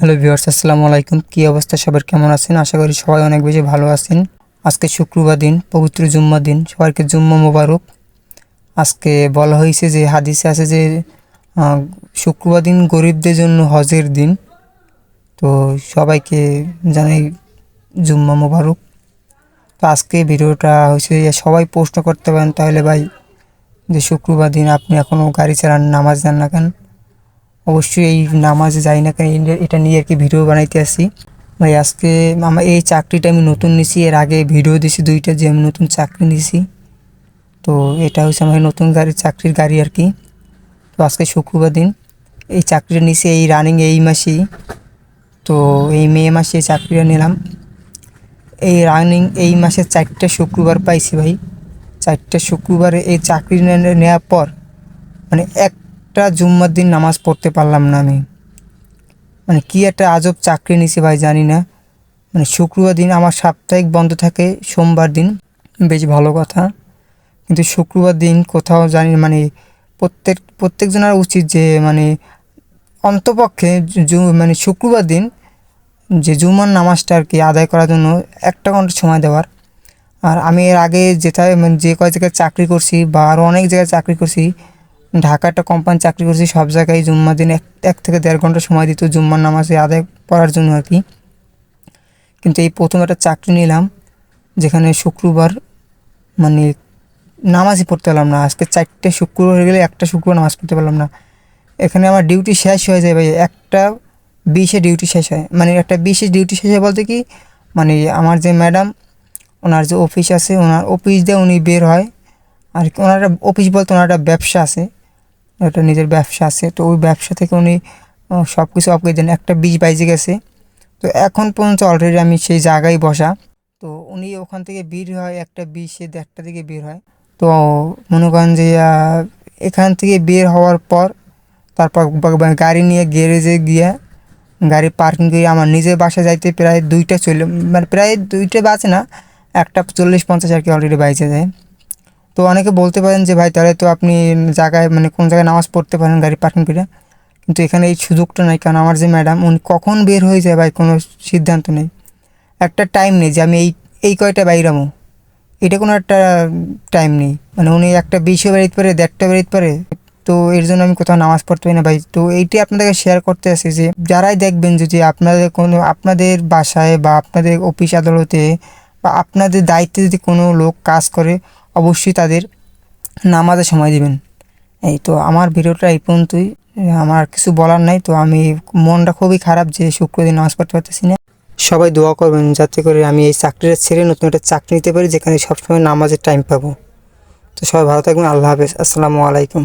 Hello viewers, আসসালামু আলাইকুম। কী অবস্থা? সবার কেমন আছেন? আশা করি সবাই অনেক বেশি ভালো আছেন। আজকে শুক্রবার দিন, পবিত্র জুম্মা দিন। সবাইকে জুম্মা মোবারক। আজকে বলা হয়েছে যে, হাদিসে আছে যে শুক্রবার দিন গরিবদের জন্য হজের দিন। তো সবাইকে জানাই জুম্মা মোবারক। তো আজকে ভিডিওটা হয়েছে সবাই প্রশ্ন করতে পারেন, তাহলে ভাই, যে শুক্রবার দিন আপনি এখনও গাড়ি চালান, নামাজ যান না কেন? অবশ্যই এই নামাজে যাই না কেন এটা নিয়ে আর কি ভিডিও বানাইতে আসি। ভাই, আজকে আমার এই চাকরিটা আমি নতুন নিছি, এর আগে ভিডিও দিছি দুইটা যে আমি নতুন চাকরি নিছি। তো এটা হচ্ছে আমার নতুন গাড়ি, চাকরির গাড়ি আর কি। তো আজকে শুক্রবার দিন, এই চাকরিটা নিছি, এই রানিং এই মাসেই। তো এই মে মাসে এই চাকরিটা নিলাম। এই রানিং এই মাসে চারটে শুক্রবার পাইছি ভাই। চারটে শুক্রবারে এই চাকরি নেওয়ার পর মানে একটা জুম্মার দিন নামাজ পড়তে পারলাম না আমি। মানে কি একটা আজব চাকরি নিছি ভাই, জানি না। মানে শুক্রবার দিন আমার সাপ্তাহিক বন্ধ থাকে, সোমবার দিন। বেশ ভালো কথা। কিন্তু শুক্রবার দিন কোথাও জানি মানে প্রত্যেক প্রত্যেকজনের উচিত যে মানে অন্তপক্ষে মানে শুক্রবার দিন যে জুমার নামাজটা আর কি আদায় করার জন্য একটা ঘণ্টা সময় দেওয়ার। আর আমি এর আগে যেথায় মানে যে কয় জায়গায় চাকরি করছি বা আরও অনেক জায়গায় চাকরি করছি ঢাকা একটা কোম্পানি চাকরি করছি, সব জায়গায় জুম্মার দিন এক থেকে দেড় ঘণ্টা সময় দিত জুম্মার নামাজে আদায় করার জন্য আর কি। কিন্তু এই প্রথম একটা চাকরি নিলাম, যেখানে শুক্রবার মানে নামাজই পড়তে পারলাম না। আজকে চারটে শুক্রবার হয়ে গেলে একটা শুক্রবার নামাজ পড়তে পারলাম না। এখানে আমার ডিউটি শেষ হয়ে যায় ভাই, একটা বিশে ডিউটি শেষ হয়। মানে একটা বিশে ডিউটি শেষ হয় বলতে কি মানে আমার যে ম্যাডাম ওনার যে অফিস আছে, ওনার অফিস দিয়ে উনি বের হয়। আর কি, ওনার অফিস বলতে ওনার একটা ব্যবসা আছে। একটা নিজের ব্যবসা আছে। তো ওই ব্যবসা থেকে উনি সব কিছু করে দেন। একটা বিষ বাইজে গেছে। তো এখন পর্যন্ত অলরেডি আমি সেই জায়গায় বসা। তো উনি ওখান থেকে বের হয়, একটা বিশে দেড়টা থেকে বের হয়। তো মনে করেন যে এখান থেকে বের হওয়ার পর তারপর গাড়ি নিয়ে গ্যারেজে গিয়ে গাড়ি পার্কিং করে আমার নিজের বাসা যাইতে প্রায় দুইটা চলে মানে প্রায় দুইটা বাজে না, একটা চল্লিশ পঞ্চাশ আর কি অলরেডি বাইচে যায়। তো অনেকে বলতে পারেন যে, ভাই, তাহলে তো আপনি জায়গায় মানে কোন জায়গায় নামাজ পড়তে পারেন, গাড়ি পার্কিং করে কিন্তু এখানে এই সুযোগটা নাই। কারণ আমার যে ম্যাডাম, উনি কখন বের হয়ে যায় ভাই, কোনো সিদ্ধান্ত নেই। একটা টাইম নেই যে, আমি এই এই কয়টা বাইরামো এটা কোনো একটা টাইম নেই। মানে উনি একটা বিশে বেরোতে পারে দেড়টা বেরোতে পারে। তো এর জন্য আমি কোথাও নামাজ পড়তে পারি না ভাই। তো এইটাই আপনাদেরকে শেয়ার করতে আসি যে, যারাই দেখবেন যদি আপনাদের কোনো, আপনাদের বাসায় বা আপনাদের অফিস আদালতে বা আপনাদের দায়িত্বে যদি কোনো লোক কাজ করে অবশ্যই তাদের নামাজে সময় দিবেন। এই তো আমার ভিডিওটা এই পর্যন্তই। আমার কিছু বলার নাই, তো আমি মনটা খুবই খারাপ যে শুক্রদিন নামাজ পড়তে পারতেছি না। সবাই দোয়া করবেন যাতে করে আমি এই চাকরিটা ছেড়ে নতুন একটা চাকরি নিতে পারি, যেখানে সবসময় নামাজের টাইম পাবো। তো সবাই ভালো থাকবেন, আল্লাহ হাফেজ। আসসালামু আলাইকুম।